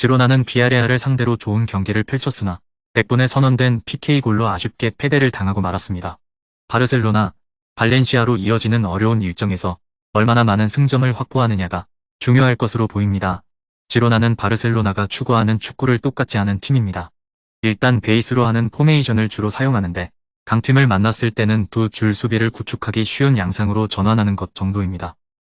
지로나는 비아레아를 상대로 좋은 경기를 펼쳤으나 덕분에 선언된 PK골로 아쉽게 패배를 당하고 말았습니다. 바르셀로나, 발렌시아로 이어지는 어려운 일정에서 얼마나 많은 승점을 확보하느냐가 중요할 것으로 보입니다. 지로나는 바르셀로나가 추구하는 축구를 똑같지 않은 팀입니다. 일단 베이스로 하는 포메이션을 주로 사용하는데 강팀을 만났을 때는 두 줄 수비를 구축하기 쉬운 양상으로 전환하는 것 정도입니다.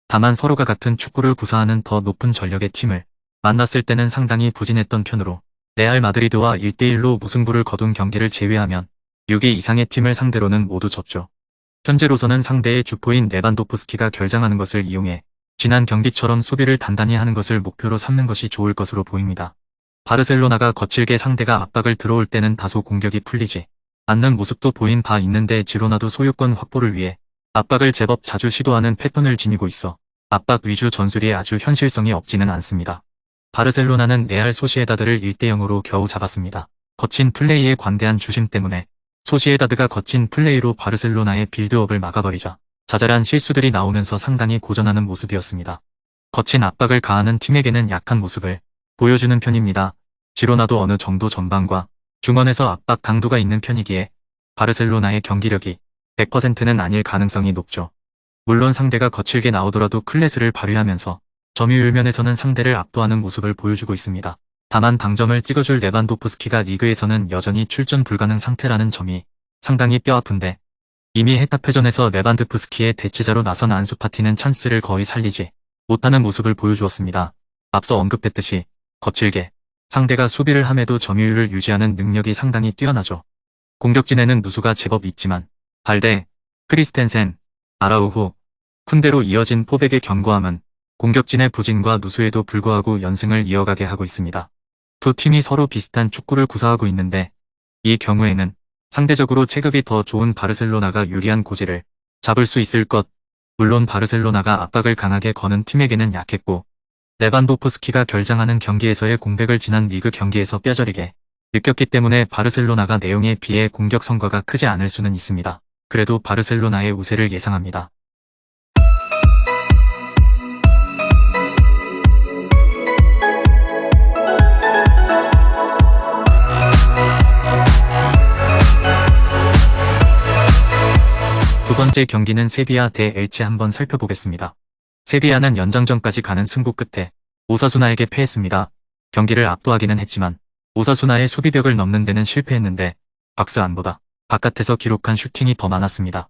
다만 서로가 같은 축구를 구사하는 더 높은 전력의 팀을 만났을 때는 상당히 부진했던 편으로 레알 마드리드와 1대1로 무승부를 거둔 경기를 제외하면 6위 이상의 팀을 상대로는 모두 졌죠. 현재로서는 상대의 주포인 레반도프스키가 결장하는 것을 이용해 지난 경기처럼 수비를 단단히 하는 것을 목표로 삼는 것이 좋을 것으로 보입니다. 바르셀로나가 거칠게 상대가 압박을 들어올 때는 다소 공격이 풀리지 않는 모습도 보인 바 있는데 지로나도 소유권 확보를 위해 압박을 제법 자주 시도하는 패턴을 지니고 있어 압박 위주 전술이 아주 현실성이 없지는 않습니다. 바르셀로나는 레알 소시에다드를 1대0으로 겨우 잡았습니다. 거친 플레이에 관대한 주심 때문에 소시에다드가 거친 플레이로 바르셀로나의 빌드업을 막아버리자 자잘한 실수들이 나오면서 상당히 고전하는 모습이었습니다. 거친 압박을 가하는 팀에게는 약한 모습을 보여주는 편입니다. 지로나도 어느 정도 전방과 중원에서 압박 강도가 있는 편이기에 바르셀로나의 경기력이 100%는 아닐 가능성이 높죠. 물론 상대가 거칠게 나오더라도 클래스를 발휘하면서 점유율 면에서는 상대를 압도하는 모습을 보여주고 있습니다. 다만 당점을 찍어줄 레반도프스키가 리그에서는 여전히 출전 불가능 상태라는 점이 상당히 뼈아픈데 이미 헤타페전에서 레반드프스키의 대체자로 나선 안수파티는 찬스를 거의 살리지 못하는 모습을 보여주었습니다. 앞서 언급했듯이 거칠게 상대가 수비를 함에도 점유율을 유지하는 능력이 상당히 뛰어나죠. 공격진에는 누수가 제법 있지만 발데, 크리스텐센, 아라우호, 쿤데로 이어진 포백의 견고함은 공격진의 부진과 누수에도 불구하고 연승을 이어가게 하고 있습니다. 두 팀이 서로 비슷한 축구를 구사하고 있는데 이 경우에는 상대적으로 체급이 더 좋은 바르셀로나가 유리한 고지를 잡을 수 있을 것. 물론 바르셀로나가 압박을 강하게 거는 팀에게는 약했고 레반도프스키가 결장하는 경기에서의 공백을 지난 리그 경기에서 뼈저리게 느꼈기 때문에 바르셀로나가 내용에 비해 공격 성과가 크지 않을 수는 있습니다. 그래도 바르셀로나의 우세를 예상합니다. 두 번째 경기는 세비야 대 엘체 한번 살펴보겠습니다. 세비야는 연장전까지 가는 승부 끝에 오사수나에게 패했습니다. 경기를 압도하기는 했지만 오사수나의 수비벽을 넘는 데는 실패했는데 박스 안보다 바깥에서 기록한 슈팅이 더 많았습니다.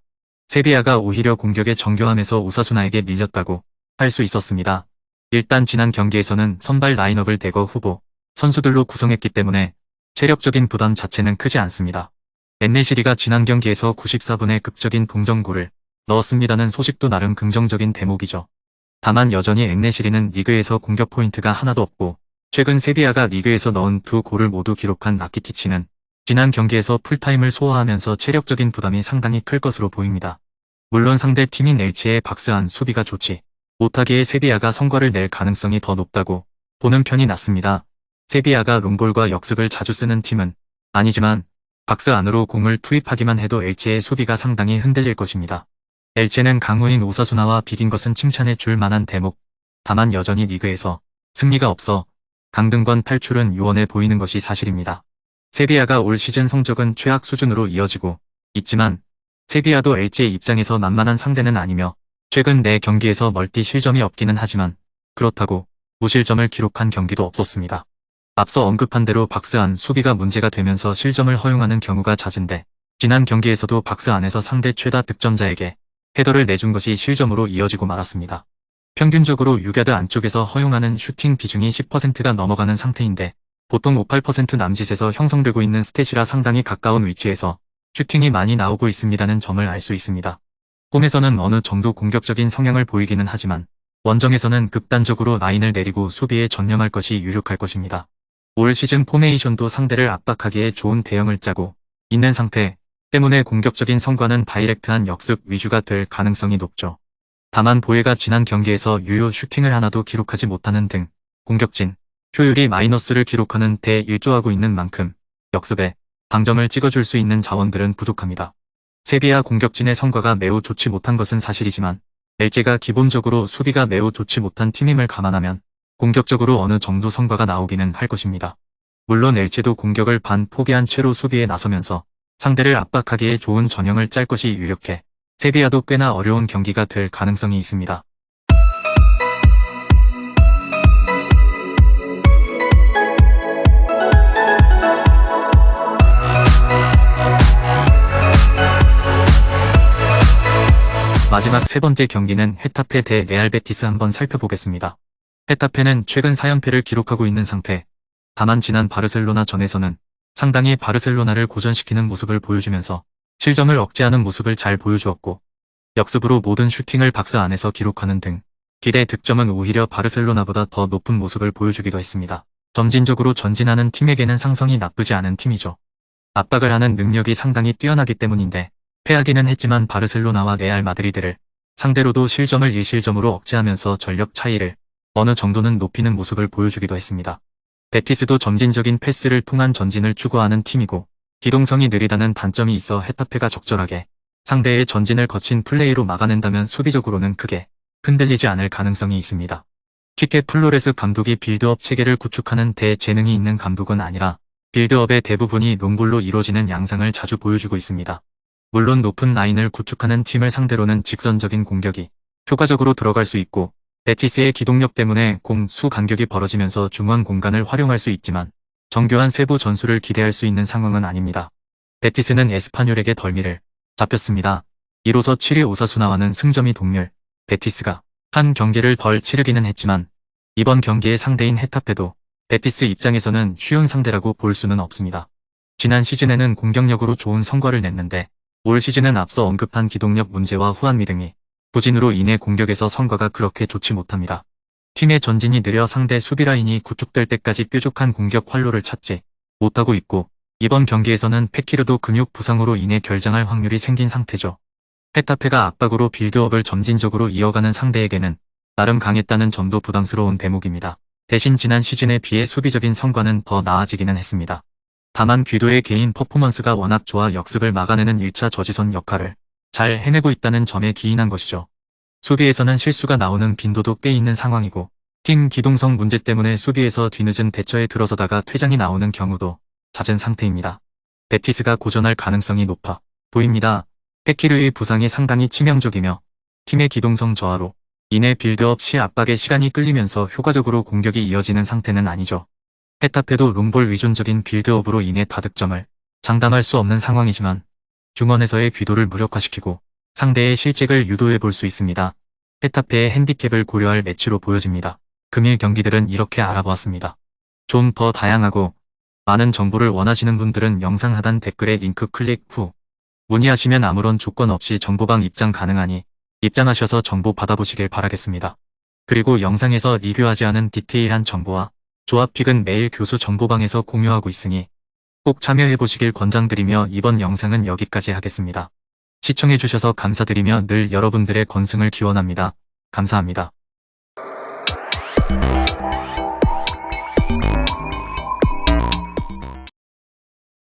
세비야가 오히려 공격에 정교함에서 오사수나에게 밀렸다고 할 수 있었습니다. 일단 지난 경기에서는 선발 라인업을 대거 후보 선수들로 구성했기 때문에 체력적인 부담 자체는 크지 않습니다. 엔네시리가 지난 경기에서 94분의 급적인 동정골을 넣었습니다는 소식도 나름 긍정적인 대목이죠. 다만 여전히 엔네시리는 리그에서 공격 포인트가 하나도 없고 최근 세비야가 리그에서 넣은 두 골을 모두 기록한 라키티치는 지난 경기에서 풀타임을 소화하면서 체력적인 부담이 상당히 클 것으로 보입니다. 물론 상대 팀인 엘치의 박스한 수비가 좋지 못하기에 세비야가 성과를 낼 가능성이 더 높다고 보는 편이 낫습니다. 세비야가 롱볼과 역습을 자주 쓰는 팀은 아니지만 박스 안으로 공을 투입하기만 해도 엘체의 수비가 상당히 흔들릴 것입니다. 엘체는 강호인 오사수나와 비긴 것은 칭찬해 줄 만한 대목. 다만 여전히 리그에서 승리가 없어 강등권 탈출은 유언해 보이는 것이 사실입니다. 세비야가 올 시즌 성적은 최악 수준으로 이어지고 있지만 세비야도 엘체 입장에서 만만한 상대는 아니며 최근 내 경기에서 멀티 실점이 없기는 하지만 그렇다고 무실점을 기록한 경기도 없었습니다. 앞서 언급한 대로 박스 안 수비가 문제가 되면서 실점을 허용하는 경우가 잦은데 지난 경기에서도 박스 안에서 상대 최다 득점자에게 헤더를 내준 것이 실점으로 이어지고 말았습니다. 평균적으로 6야드 안쪽에서 허용하는 슈팅 비중이 10%가 넘어가는 상태인데 보통 5, 8% 남짓에서 형성되고 있는 스탯이라 상당히 가까운 위치에서 슈팅이 많이 나오고 있습니다는 점을 알 수 있습니다. 홈에서는 어느 정도 공격적인 성향을 보이기는 하지만 원정에서는 극단적으로 라인을 내리고 수비에 전념할 것이 유력할 것입니다. 올 시즌 포메이션도 상대를 압박하기에 좋은 대형을 짜고 있는 상태 때문에 공격적인 성과는 다이렉트한 역습 위주가 될 가능성이 높죠. 다만 보예가 지난 경기에서 유효 슈팅을 하나도 기록하지 못하는 등 공격진, 효율이 마이너스를 기록하는 데 일조하고 있는 만큼 역습에 방점을 찍어줄 수 있는 자원들은 부족합니다. 세비야 공격진의 성과가 매우 좋지 못한 것은 사실이지만 엘제가 기본적으로 수비가 매우 좋지 못한 팀임을 감안하면 공격적으로 어느 정도 성과가 나오기는 할 것입니다. 물론 엘제도 공격을 반 포기한 채로 수비에 나서면서 상대를 압박하기에 좋은 전형을 짤 것이 유력해 세비야도 꽤나 어려운 경기가 될 가능성이 있습니다. 마지막 세 번째 경기는 헤타페 대 레알 베티스 한번 살펴보겠습니다. 헤타페는 최근 4연패를 기록하고 있는 상태. 다만 지난 바르셀로나 전에서는 상당히 바르셀로나를 고전시키는 모습을 보여주면서 실점을 억제하는 모습을 잘 보여주었고 역습으로 모든 슈팅을 박스 안에서 기록하는 등 기대 득점은 오히려 바르셀로나보다 더 높은 모습을 보여주기도 했습니다. 점진적으로 전진하는 팀에게는 상성이 나쁘지 않은 팀이죠. 압박을 하는 능력이 상당히 뛰어나기 때문인데 패하기는 했지만 바르셀로나와 레알 마드리드를 상대로도 실점을 1실점으로 억제하면서 전력 차이를 어느 정도는 높이는 모습을 보여주기도 했습니다. 베티스도 점진적인 패스를 통한 전진을 추구하는 팀이고 기동성이 느리다는 단점이 있어 헤타페가 적절하게 상대의 전진을 거친 플레이로 막아낸다면 수비적으로는 크게 흔들리지 않을 가능성이 있습니다. 키케 플로레스 감독이 빌드업 체계를 구축하는 대재능이 있는 감독은 아니라 빌드업의 대부분이 롱볼로 이루어지는 양상을 자주 보여주고 있습니다. 물론 높은 라인을 구축하는 팀을 상대로는 직선적인 공격이 효과적으로 들어갈 수 있고 베티스의 기동력 때문에 공수 간격이 벌어지면서 중원 공간을 활용할 수 있지만 정교한 세부 전술을 기대할 수 있는 상황은 아닙니다. 베티스는 에스파뇰에게 덜미를 잡혔습니다. 이로써 7위 오사수나와는 승점이 동률, 베티스가 한 경기를 덜 치르기는 했지만 이번 경기의 상대인 헤타페도 베티스 입장에서는 쉬운 상대라고 볼 수는 없습니다. 지난 시즌에는 공격력으로 좋은 성과를 냈는데 올 시즌은 앞서 언급한 기동력 문제와 후한미 등이 부진으로 인해 공격에서 성과가 그렇게 좋지 못합니다. 팀의 전진이 느려 상대 수비 라인이 구축될 때까지 뾰족한 공격 활로를 찾지 못하고 있고 이번 경기에서는 페키르도 근육 부상으로 인해 결장할 확률이 생긴 상태죠. 페타페가 압박으로 빌드업을 점진적으로 이어가는 상대에게는 나름 강했다는 점도 부담스러운 대목입니다. 대신 지난 시즌에 비해 수비적인 성과는 더 나아지기는 했습니다. 다만 귀도의 개인 퍼포먼스가 워낙 좋아 역습을 막아내는 1차 저지선 역할을 잘 해내고 있다는 점에 기인한 것이죠. 수비에서는 실수가 나오는 빈도도 꽤 있는 상황이고 팀 기동성 문제 때문에 수비에서 뒤늦은 대처에 들어서다가 퇴장이 나오는 경우도 잦은 상태입니다. 베티스가 고전할 가능성이 높아 보입니다. 페키르의 부상이 상당히 치명적이며 팀의 기동성 저하로 인해 빌드업 시 압박의 시간이 끌리면서 효과적으로 공격이 이어지는 상태는 아니죠. 헤타페도 롱볼 위존적인 빌드업으로 인해 다득점을 장담할 수 없는 상황이지만 중원에서의 귀도를 무력화시키고 상대의 실책을 유도해 볼 수 있습니다. 헤타페의 핸디캡을 고려할 매치로 보여집니다. 금일 경기들은 이렇게 알아보았습니다. 좀 더 다양하고 많은 정보를 원하시는 분들은 영상 하단 댓글에 링크 클릭 후 문의하시면 아무런 조건 없이 정보방 입장 가능하니 입장하셔서 정보 받아보시길 바라겠습니다. 그리고 영상에서 리뷰하지 않은 디테일한 정보와 조합픽은 매일 교수 정보방에서 공유하고 있으니 꼭 참여해보시길 권장드리며 이번 영상은 여기까지 하겠습니다. 시청해주셔서 감사드리며 늘 여러분들의 건승을 기원합니다. 감사합니다.